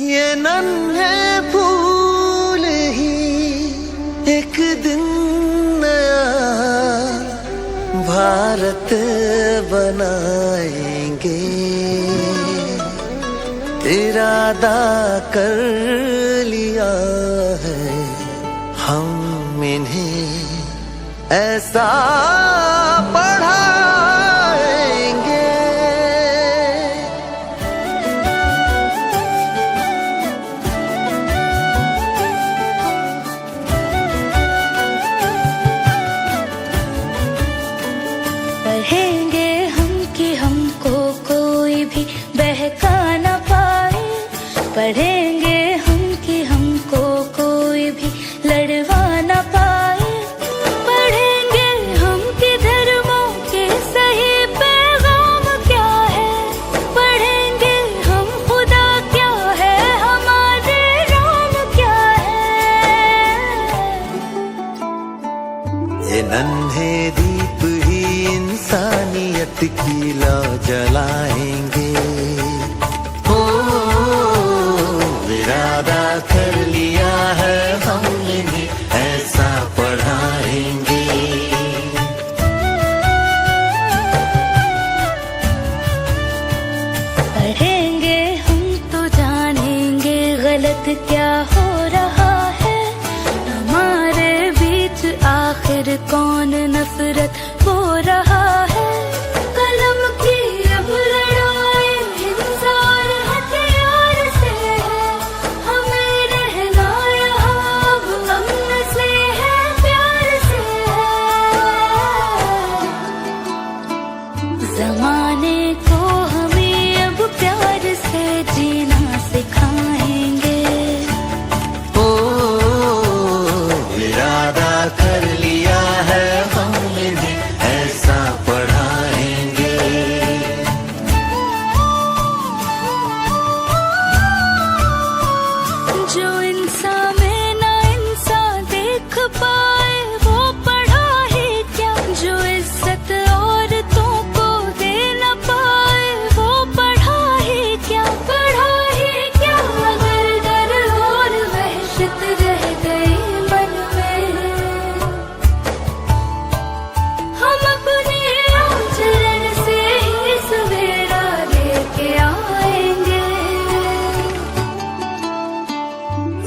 ये नन्हे फूल ही, एक दिन नया भारत बनाएँगे। इरादा कर लिया है हम इन्हें, ऐसा पढ़े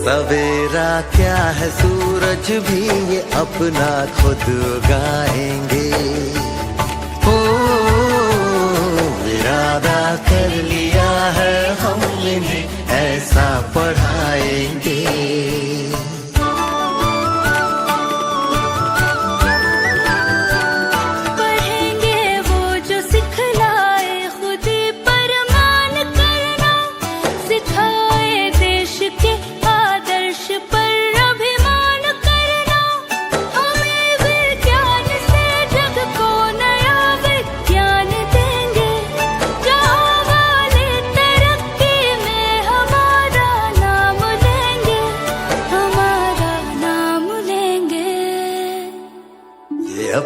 सवेरा क्या है, सूरज भी ये अपना खुद गाएँगे। ओ, इरादा कर लिया है हमने, ऐसा पढ़ाएँगे।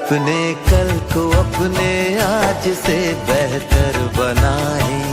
अपने कल को अपने आज से बेहतर बनाए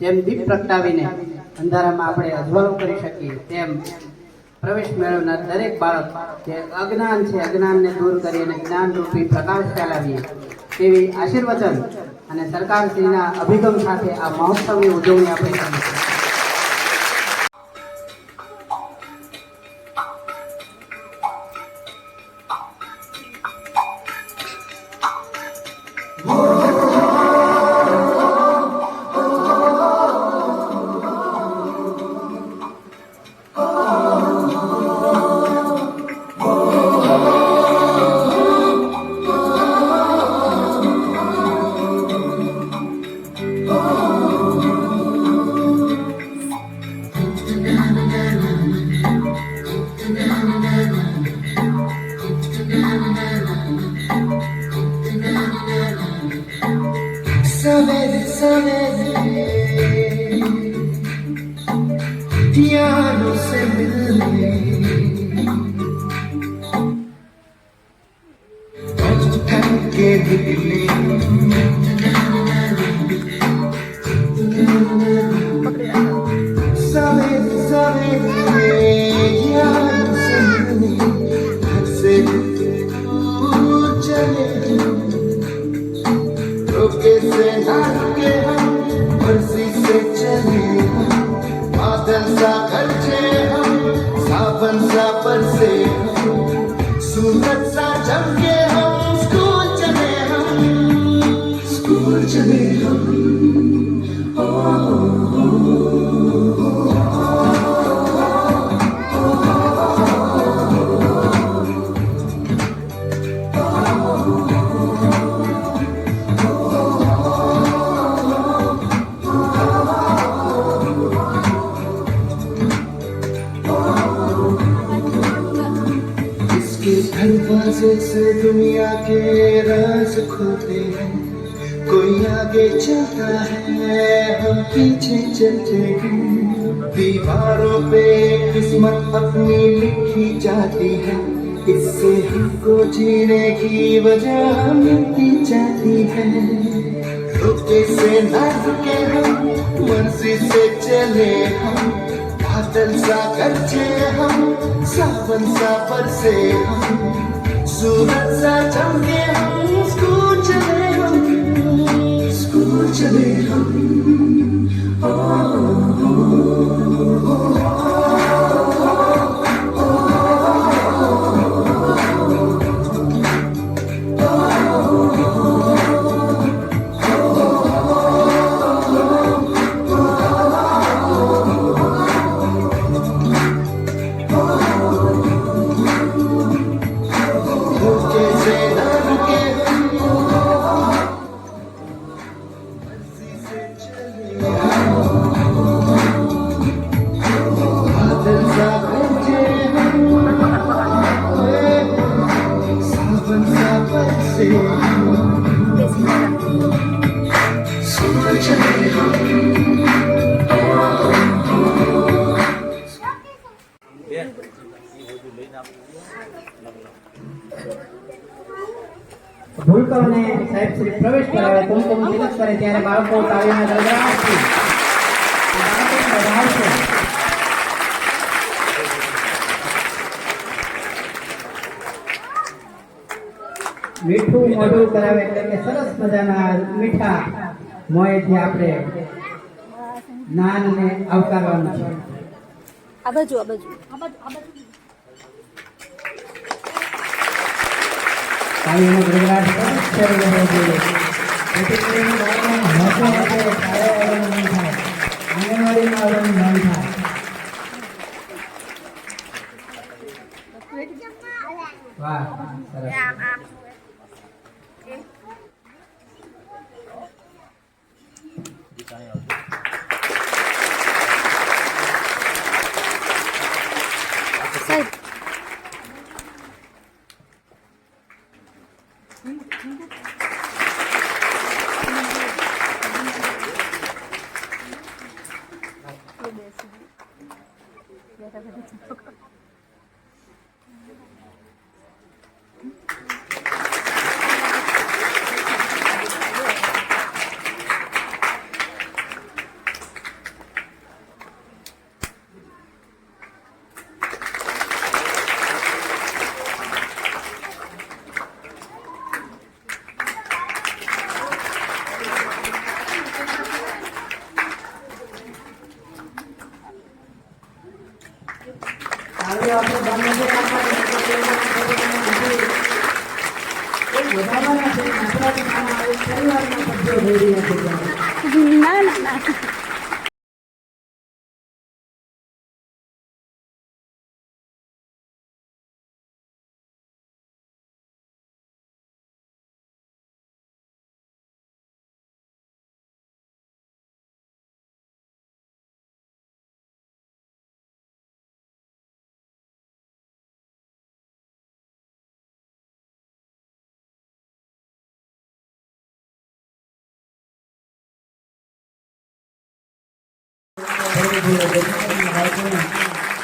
જેમ દીપ પ્રગટાવીને અંધારામાં આપણે અજવાળો કરી શકીએ, તેમ પ્રવેશ મેળવનાર દરેક બાળક જે અજ્ઞાન છે, અજ્ઞાનને દૂર કરી અને જ્ઞાનરૂપી પ્રકાશ ફેલાવીએ, તેવી આશીર્વચન અને સરકારશ્રીના અભિગમ સાથે આ મહોત્સવની ઉજવણી આપણે કરીશું इसके दरवाजे से दुनिया के राज खोते हैं। कोई आगे चलता है, हम पीछे चलते हैं। दीवारों पे किस्मत अपनी लिखी जाती है। इससे हमको जीने की वजह मिलती जाती है। रुके से ना रुके हम, मर्ज़ी से चले हम। बादल सा गरजे हम सावन सा बरसे हम सूरज सा चमके हम स्कूल चले हम स्कूल चले हम रुके ભૂલકાઓને પ્રવેશ કરાવે કુમકુમ તિલક કરે ત્યારે બાળકો તાળીના ગડગડાટથી બાળકોને વધાવશે. મીઠું મોઢું કરાવે એટલે કે સરસ મજાના મીઠા મોએથી આપણે નાનને આવકારવાનું છે. આ બાજુ આ બાજુ આ બાજુ. તાળીનો ગડગડાટ થઈ રહ્યો છે જેથી કરીને બાળકોને હસો હસે, શાળાએ આવવાનું મન થાય આંગણવાડીમાં વાહ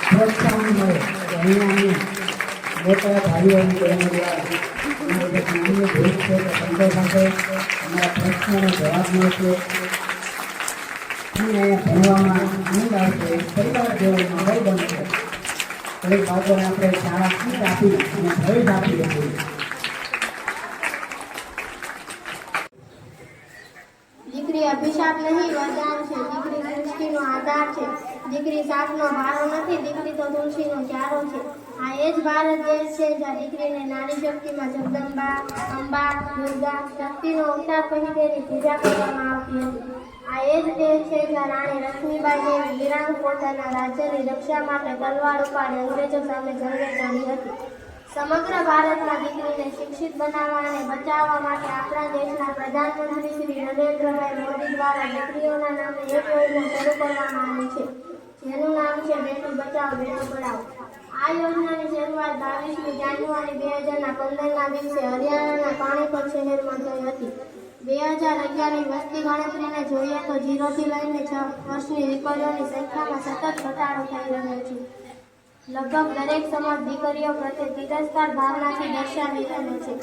પ્રોત્સાહન મળે કે અહીંયા અમે મોટા ભાઈઓ બહેનો દ્વારા છે સંતો સાથે જવાબ મળશે અને ભણવામાં આનંદ આવશે પરિવાર જેવો માહોલ બનશે દરેક બાળકોને આપણે શાળા આપી અને ભવિષ્ય આપી હતી દીકરી અભિશાપ નહીં વરદાન છે દીકરી સૃષ્ટિનો આધાર છે સાપનો ભારો નથી, દીકરી તો તુલસીનો ચારો છે. આ એ જ ભારત દેશ છે જ્યાં દીકરીને નારી શક્તિમાં જગદંબા, અંબા, દુર્ગા, શક્તિનો અવતાર કહી તેની પૂજા કરવામાં આવતી હતી. આ એ જ દેશ છે જ્યાં રાણી લક્ષ્મીબાઈ જેવી પોતાના રાજ્યની રક્ષા માટે તલવાર ઉપાડી અંગ્રેજો સામે જંગે ચડી હતી. સમગ્ર ભારતમાં દીકરીને શિક્ષિત બનાવવા અને બચાવવા માટે આપણા દેશના પ્રધાનમંત્રી શ્રી નરેન્દ્રભાઈ મોદી દ્વારા દીકરીઓના નામે એક યોજના શરૂ કરવામાં આવી છે. જેનું નામ છે બેટી બચાવો બેટી પઢાઓ આ યોજનાની શરૂઆત બાવીસમી જાન્યુઆરી બે હજારના પંદરના દિવસે હરિયાણાના પાણીપત શહેરમાં થઈ હતી. બે હજાર અગિયારની વસ્તી ગણતરીને જોઈએ તો જીરોથી લઈને છ વર્ષની દીકરીઓની સંખ્યામાં સતત ઘટાડો થઈ રહ્યો છે. લગભગ દરેક સમાજ દીકરીઓ પ્રત્યે તિરસ્કાર ભાવનાથી દર્શાવી રહ્યો છે.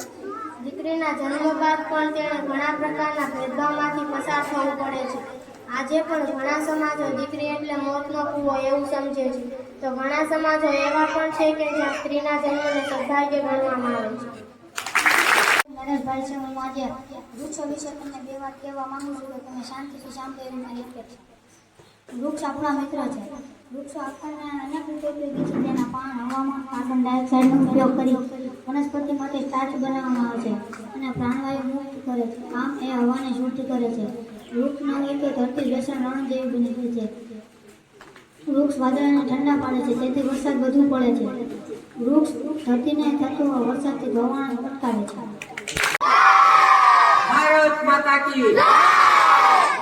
દીકરીના જન્મ બાદ પણ તેણે ઘણા પ્રકારના ભેદભાવમાંથી પસાર થવું પડે છે. આજે પણ ઘણા સમાજો દીકરી એટલે મોતનો કૂવો એવું સમજે છે. તો ઘણા સમાજો એવા પણ છે કે જ્યાં સ્ત્રીના જન્મને સૌભાગ્ય ગણવામાં આવે છે. હું આજે વૃક્ષો વિશે તમને બે વાત કહેવા માંગુ છું કે તમે શાંતિથી સાંભળો એવી વૃક્ષ આપણા મિત્ર છે. વૃક્ષો આપણને અનેક છે. તેના પાન હવામાં કાર્બન ડાયોક્સાઇડનો ઉપયોગ કરી માટે સ્ટાર્ચ બનાવવામાં આવે છે અને પ્રાણવાયુ મુક્ત કરે છે. આમ એ હવાને શુદ્ધ કરે છે. વૃક્ષ ન ધરતી બેસણ રણ બની જાય છે વૃક્ષ વાદળાને ઠંડા પાડે છે તેથી વરસાદ વધુ પડે છે. વૃક્ષ ધરતીને થતો વરસાદથી ધોવાણ અટકાવે છે. ભારત માતા કી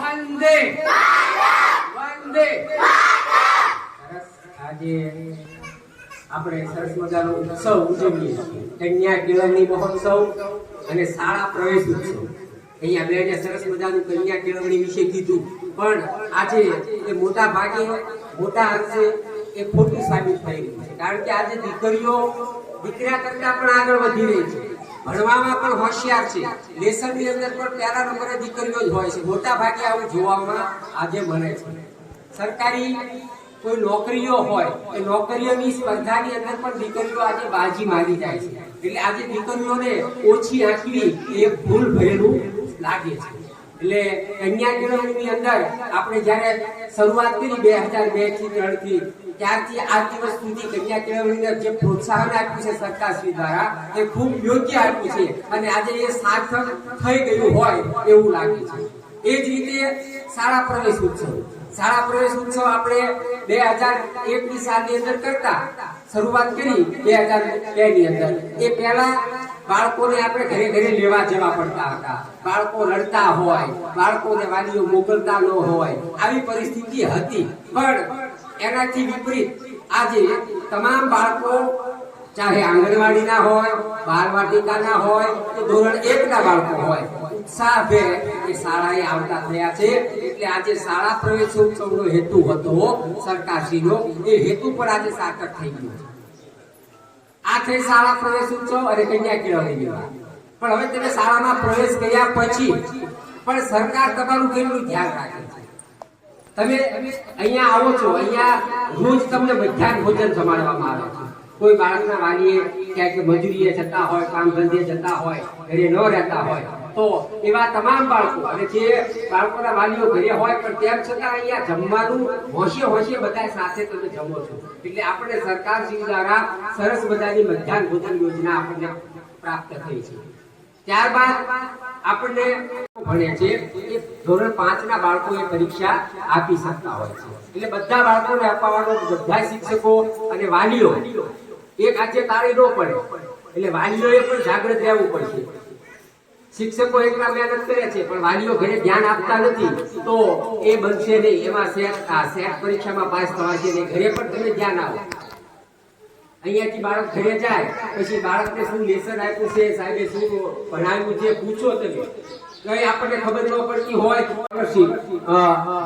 વંદે. વંદે. આજે આપણે સરસ મજાનો ઉત્સવ ઉજવીએ છીએ. કન્યા કેળવણી મહોત્સવ અને શાળા પ્રવેશ ઉત્સવ. અહીંયા બેને સરસ મજાનું કન્યા કેળવણી વિશે કીધું. પણ આજે એ મોટા ભાગે, મોટા અંશે એ ખોટું સાબિત થઈ રહ્યું છે. કારણ કે આજે દીકરીઓ દીકરા કરતા પણ આગળ વધી રહી છે. ભણવામાં પણ હોશિયાર છે. લેસનની અંદર પણ પહેલા નંબરે દીકરીઓ જ હોય છે. મોટા ભાગે આવું જોવામાં આજે મળે છે. સરકારી કોઈ નોકરીઓ હોય, એ નોકરીઓની સ્પર્ધાની અંદર પણ દીકરીઓ આજે બાજી મારી જાય છે. એટલે આજે દીકરીઓને ઓછી આંકવી એ ભૂલ ભરેલું લાગે છે એટલે કન્યા કેળવણીની અંદર આપણે જ્યારે શરૂઆત કરી બે હજાર બેથી ત્રણથી, ત્યારથી આ દિવસ સુધી કન્યા કેળવણીને જે પ્રોત્સાહન આપ્યું છે સરકારશ્રી દ્વારા, એ ખૂબ યોગ્ય આપ્યું છે અને આજે એ સાર્થક થઈ ગયું હોય એવું લાગે છે. એ જ રીતે શાળા પ્રવેશ ઉત્સવ. શાળા પ્રવેશ ઉત્સવ આપણે બે હજાર એકની સાલની અંદર કરતા, શરૂઆત કરી બે હજાર બે ની અંદર. એ પહેલા બાળકોને આપણે ઘરે ઘરે લેવા જવા પડતા હતા. બાળકો રડતા હોય, બાળકોને વાલીઓ મોકલતા ન હોય. આવી પરિસ્થિતિ હતી. પણ એનાથી વિપરીત, આજે તમામ બાળકો, ચાહે આંગણવાડીના હોય બાલવાટિકાના હોય, કે ધોરણ એકના બાળકો હોય ઉત્સાહભેર એ શાળાએ આવતા થયા છે. એટલે આજે શાળા પ્રવેશોત્સવનો હેતુ હતો સરકારશ્રીનો. એ હેતુ પણ આજે સાર્થક થઈ ગયો છે. આ થઈ શાળા પ્રવેશ ઉત્સવ અને કન્યા કેળવણી વિભાગ પણ હવે તમે શાળામાં પ્રવેશ કર્યા પછી પણ સરકાર તમારું કેટલું ધ્યાન રાખે છે? તમે અહીંયા આવો છો, અહીંયા રોજ તમને મધ્યાહન ભોજન જમાડવામાં આવે છે. કોઈ બાળકના વાલીએ ક્યાંક મજૂરીએ જતા હોય, કામ ધંધે જતા હોય, ઘરે ન રહેતા હોય તો એવા તમામ બાળકો, અને જે બાળકોના વાલીઓ ઘરે હોય, પણ તેમ છતાં અહીંયા જમવાનું હોશિયે હોશિયે બધા સાથે તમે જમો છો. એટલે આપણે સરકાર શ્રી દ્વારા સરસ મજાની મધ્યાહન ભોજન યોજના આપણને પ્રાપ્ત થઈ છે. ત્યારબાદ આપણને ભણે છે એ ધોરણ પાંચ ના બાળકો એ પરીક્ષા આપી શકતા હોય છે. એટલે બધા બાળકોને અપાવવાનો બધા શિક્ષકો અને વાલીઓ એક આજે તાળી ન પડે. એટલે વાલીઓએ પણ જાગૃત રહેવું પડશે. શિક્ષકો એકલા મહેનત કરે છે, પણ વાલીઓ ઘરે ધ્યાન આપતા નથી. તો એ બનશે નહીં. એમાં સેટ પરીક્ષામાં પાસ થવા છે નહીં. ઘરે પણ તમે ધ્યાન આપો. અહીંયાથી બાળક ઘરે જાય, પછી બાળકને શું લેસન આપ્યું છે, સાહેબે શું ભણાવ્યું છે, પૂછો તમે. કઈ આપણને ખબર ન પડતી હોય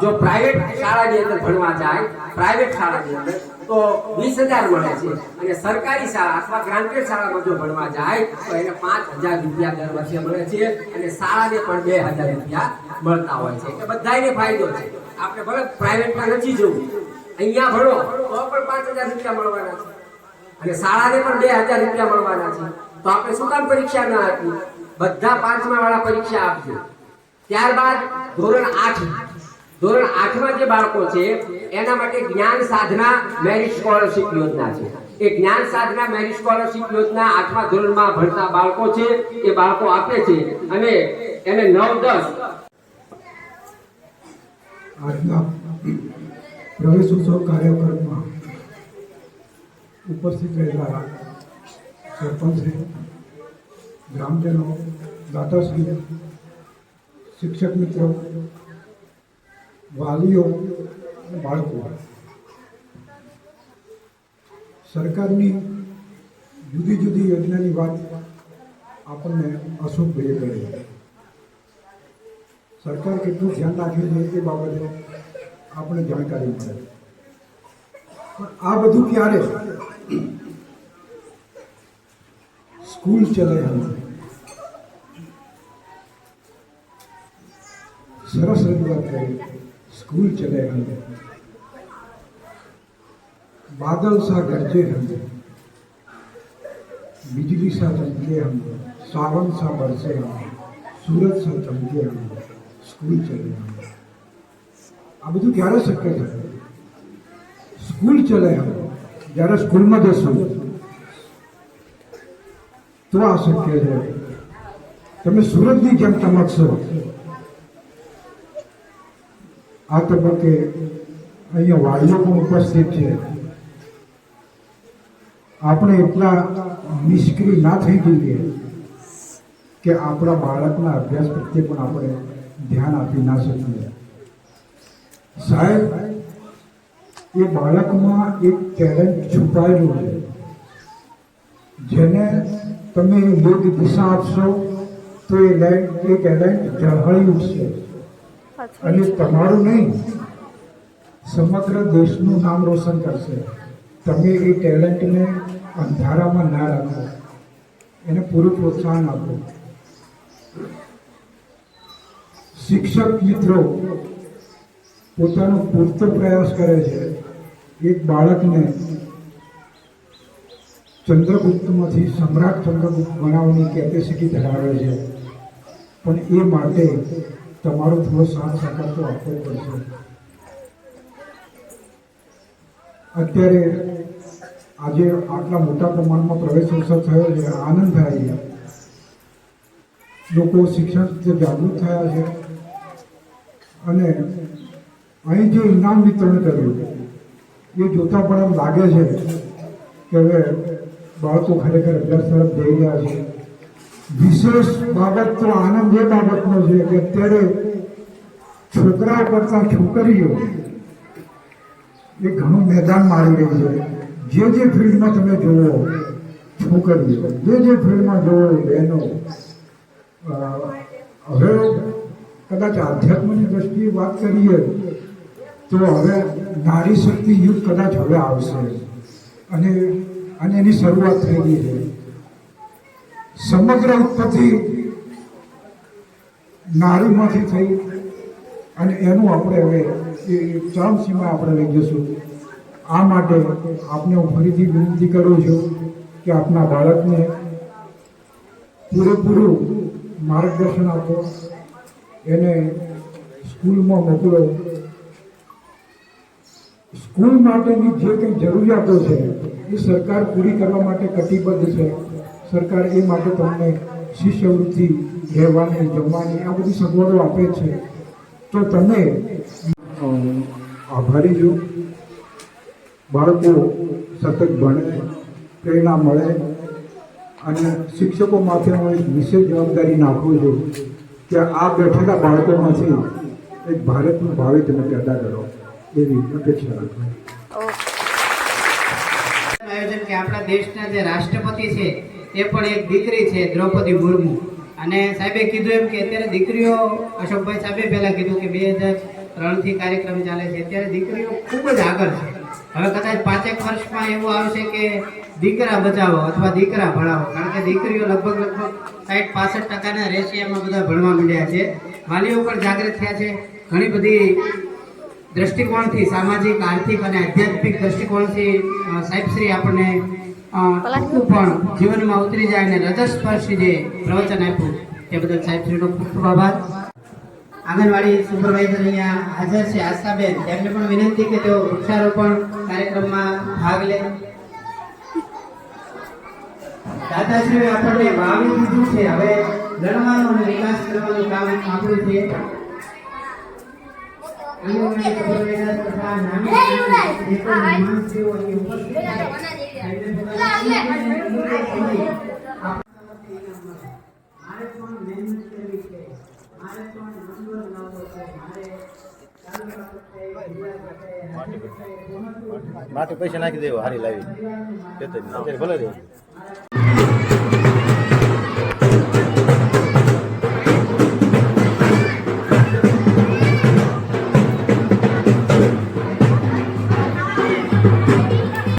જો પ્રાઇવેટ શાળાની અંદર ભણવા જાય પ્રાઇવેટ શાળાની અંદર તો વીસ હજાર મળે છે. અને સરકારી શાળા અથવા ગ્રાન્ટેડ શાળામાં જો ભણવા જાય, તો એને પાંચ હજાર રૂપિયા દર વર્ષે મળે છે અને શાળાને પણ બે હજાર રૂપિયા મળતા હોય છે. એટલે બધાને ફાયદો છે. આપણે ભલે પ્રાઇવેટમાં નથી જવું. અહીંયા ભણો, તો પણ પાંચ હજાર રૂપિયા મળવાના છે. અને શાળાને પણ બે હજાર રૂપિયા મળવાના છે. તો આપણે શું કામ પરીક્ષા ના આપી? બધા પાંચમા વાળા પરીક્ષા આપજો. ત્યારબાદ ધોરણ આઠ ધોરણ આઠમાં જે બાળકો છે, એના માટે જ્ઞાન સાધના મેરિટ સ્કોલરશિપ યોજના છે. એ જ્ઞાન સાધના મેરિટ સ્કોલરશિપ યોજના આઠમા ધોરણમાં ભણતા બાળકો છે, એ બાળકો આપે છે અને એને નવ દસ આજના પ્રવેશોત્સવ કાર્યક્રમમાં ઉપસ્થિત રહેલા સરપંચશ્રી ગ્રામજનો દાતાશ્રી શિક્ષક મિત્રો વાલીઓ બાળકો. સરકારની જુદી જુદી યોજનાની વાત આપણને અશોકભાઈએ કરી સરકાર કેટલું ધ્યાન રાખે છે એ બાબતે આપણે જાણકારી મળે પણ આ બધું ક્યારે? સ્કૂલ ચલે હમ સરસ રજૂઆત કરી. સ્કૂલ ચલે હમ बादल सा गरजे हम बिजली सा चमके हम सावन सा बरसे हम सूरज सा चमके हम સ્કૂલ ચલે हम આ બધું ક્યારે શક્ય છે સ્કૂલ ચલે हम જ્યારે સ્કૂલમાં જશું તો આ શક્ય છે તમે સુરતની જેમ ચમકશો આ તબક્કે અહીંયા વાલીઓ પણ ઉપસ્થિત છે. આપણે એટલા નિષ્ક્રિય ના થઈ જઈએ કે આપણા બાળકના અભ્યાસ પ્રત્યે પણ આપણે ધ્યાન આપી ના શકીએ. સાહેબ, એ બાળકમાં એક ટેલેન્ટ છુપાયેલું છે. જેને તમે યોગ્ય દિશા આપશો તો એ ટેલેન્ટ ઝળહળી ઉઠશે. અને તમારું નહીં સમગ્ર દેશનું નામ રોશન કરશે. તમે એ ટેલેન્ટને અંધારામાં ના રાખો. એને પૂરું પ્રોત્સાહન આપો. શિક્ષક મિત્રો પોતાનો પૂરતો પ્રયાસ કરે છે. એક બાળકને ચંદ્રગુપ્તમાંથી સમ્રાટ ચંદ્રગુપ્ત બનાવવાની કેપેસિટી ધરાવે છે. પણ એ માટે તમારો થોડો સાથ સહકાર તો આપવો પડશે. અત્યારે આજે આટલા મોટા પ્રમાણમાં પ્રવેશ ઉત્સવ થયો છે, આનંદ થાય છે. લોકો શિક્ષણ પ્રત્યે જાગૃત થયા છે અને અહીં જે ઇનામ વિતરણ કર્યું, એ જોતાં પણ એમ લાગે છે કે હવે બાળકો ખરેખર અભ્યાસ તરફ જઈ રહ્યા છે. વિશેષ બાબત તો આનંદ એ બાબતનો છે કે અત્યારે છોકરાઓ કરતાં છોકરીઓ એ ઘણું મેદાન મારી રહી છે. જે જે ફિલ્ડમાં તમે જુઓ, છોકરીઓ, જે જે ફિલ્ડમાં જુઓ, બહેનો હવે કદાચ આધ્યાત્મની દ્રષ્ટિએ વાત કરીએ, તો હવે નારી શક્તિ યુગ કદાચ હવે આવશે. અને અને એની શરૂઆત થઈ ગઈ છે. સમગ્ર ઉત્પત્તિ નારીમાંથી થઈ અને એનું આપણે હવે એ ચરમસીમા આપણે લઈ જશું આ માટે આપને હું ફરીથી વિનંતી કરું છું કે આપના બાળકને પૂરેપૂરું માર્ગદર્શન આપો. એને સ્કૂલમાં મોકલો. સ્કૂલ માટેની જે કંઈ જરૂરિયાતો છે એ સરકાર પૂરી કરવા માટે કટિબદ્ધ છે. સરકાર એ માટે તમને શિષ્યવૃત્તિ રહેવાની જમવાની આ બધી સગવડો આપે છે. તો તમે આભારી છો. બાળકો સતત ભણે પ્રેરણા મળે અને શિક્ષકો માથે હું એક વિશેષ જવાબદારી નાખું છું કે આ બેઠેલા બાળકોમાંથી એક ભારતનું ભાવિ તમે પેદા કરો. એવી અપેક્ષા રાખો. આયોજન કે આપણા દેશના જે રાષ્ટ્રપતિ છે એ પણ એક દીકરી છે, દ્રૌપદી મુર્મુ. અને સાહેબે કીધું એમ કે અત્યારે દીકરીઓ, અશોકભાઈ સાહેબે પહેલાં કીધું કે બે હજાર ત્રણથી કાર્યક્રમ ચાલે છે. અત્યારે દીકરીઓ ખૂબ જ આગળ છે. હવે કદાચ પાંચેક વર્ષમાં એવું આવશે કે દીકરા બચાવો અથવા દીકરા ભણાવો. કારણ કે દીકરીઓ લગભગ લગભગ સાઠ પાસઠ ટકાના રેશિયામાં બધા ભણવા માંડ્યા છે. વાલીઓ પણ જાગૃત થયા છે. ઘણી બધી દ્રષ્ટિકોણથી સામાજિક, આર્થિક અને આધ્યાત્મિક દ્રષ્ટિકોણથી સાહેબશ્રી આપણને ટૂંકું પણ જીવનમાં ઉતરી જાય અને હૃદયસ્પર્શી જે પ્રવચન આપ્યું, એ બદલ સાહેબશ્રીનો ખૂબ ખૂબ આભાર. આંગણવાડી સુપરવાઇઝર અહીંયા હાજર છે, આશાબેન. તેમને પણ વિનંતી કે તેઓ વૃક્ષારોપણ કાર્યક્રમમાં ભાગ લે. દાદાશ્રીએ આપણને વાવી દીધું છે. હવે ગણવાનું અને વિકાસ કરવાનું કામ આપણું છે. આંગણવાડી સુપરવાઇઝર તથા નાની ઉપસ્થિત મારે પણ મહેનત કરવી છે મારે પણ નંબર લાવવો. માટી પૈસા નાખી દેવો, હારી લાવી ભલે રહેવું